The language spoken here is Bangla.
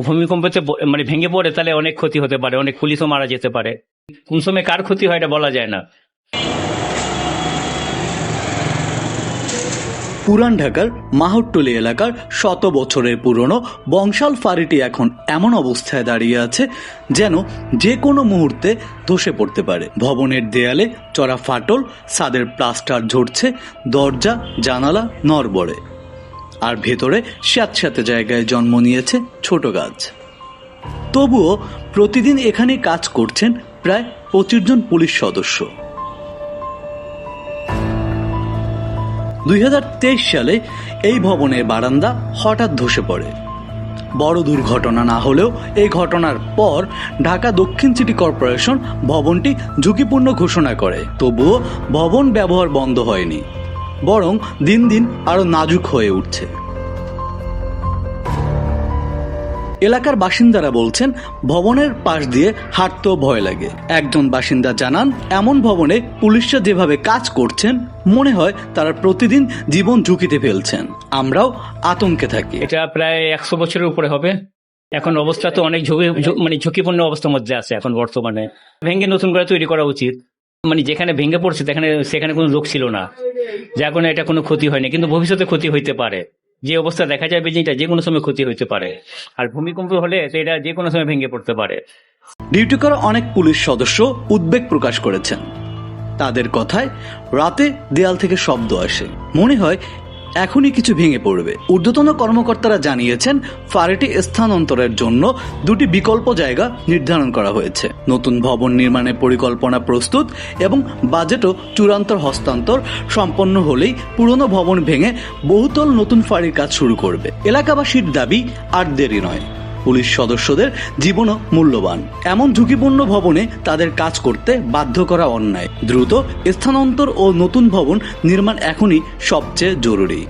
ভূমিকম্পতে ব- মানে ভেঙে পড়ে, তাহলে অনেক ক্ষতি হতে পারে, অনেক পুলিশও মারা যেতে পারে। কোন সময় কার ক্ষতি হয় এটা বলা যায় না। পুরান ঢাকার মাহট্টলি এলাকার শত বছরের পুরনো বংশাল ফাঁড়িটি এখন এমন অবস্থায় দাঁড়িয়ে আছে যেন যে কোনো মুহূর্তে ধসে পড়তে পারে। ভবনের দেয়ালে চড়া ফাটল, ছাদের প্লাস্টার ঝরছে, দরজা, জানালা নড়বড়ে। আর ভেতরে স্যাঁত স্যাঁতস্যাঁতে জায়গায় জন্ম নিয়েছে ছোট গাছ। তবুও প্রতিদিন এখানে কাজ করছেন প্রায় পঁচিশ জন পুলিশ সদস্য। দুই হাজার তেইশ সালে এই ভবনের বারান্দা হঠাৎ ধসে পড়ে। বড় দুর্ঘটনা না হলেও এই ঘটনার পর ঢাকা দক্ষিণ সিটি কর্পোরেশন ভবনটি ঝুঁকিপূর্ণ ঘোষণা করে। তবুও ভবন ব্যবহার বন্ধ হয়নি। বরং দিন দিন আরও নাজুক হয়ে উঠছে। এলাকার বাসিন্দারা বলছেন, ভবনের পাশ দিয়ে হাঁটতেও ভয় লাগে। একজন বাসিন্দা জানান, এমন ভবনে পুলিশরা যেভাবে কাজ করছেন, মনে হয় তারা প্রতিদিন জীবন ঝুঁকিতে ফেলছেন। আমরাও আতঙ্কে থাকি। এটা প্রায় একশো বছরের উপরে হবে। এখন অবস্থা তো অনেক ঝুঁকি মানে ঝুঁকিপূর্ণ অবস্থার মধ্যে আছে এখন বর্তমানে। ভেঙে নতুন করে তৈরি করা উচিত। মানে যেখানে ভেঙে পড়ছে, সেখানে সেখানে কোনো লোক ছিল না। যার কারণে এটা কোনো ক্ষতি হয়নি, কিন্তু ভবিষ্যতে ক্ষতি হইতে পারে। যে অবস্থা দেখা যাবে যে এটা যে কোনো সময় ক্ষতি হইতে পারে। আর ভূমিকম্প হলে সেটা যে কোনো সময় ভেঙে পড়তে পারে। ডিউটি করা অনেক পুলিশ সদস্য উদ্বেগ প্রকাশ করেছেন। তাদের কথায় রাতে দেয়াল থেকে শব্দ আসে। মনে হয় এখনই কিছু ভেঙে পড়বে। ঊর্ধ্বতন কর্মকর্তারা জানিয়েছেন, ফারেটি স্থানান্তরের জন্য দুটি বিকল্প জায়গা নির্ধারণ করা হয়েছে। নতুন ভবন নির্মাণের পরিকল্পনা প্রস্তুত এবং বাজেটও চূড়ান্ত হস্তান্তর সম্পন্ন হলেই পুরনো ভবন ভেঙে বহুতল নতুন ফাঁড়ির কাজ শুরু করবে। এলাকাবাসীর দাবি, আর দেরি নয়। পুলিশ সদস্যদের জীবনও মূল্যবান। এমন ঝুঁকিপূর্ণ ভবনে তাদের কাজ করতে বাধ্য করা অন্যায়। দ্রুত স্থানান্তর ও নতুন ভবন নির্মাণ এখনই সবচেয়ে জরুরি।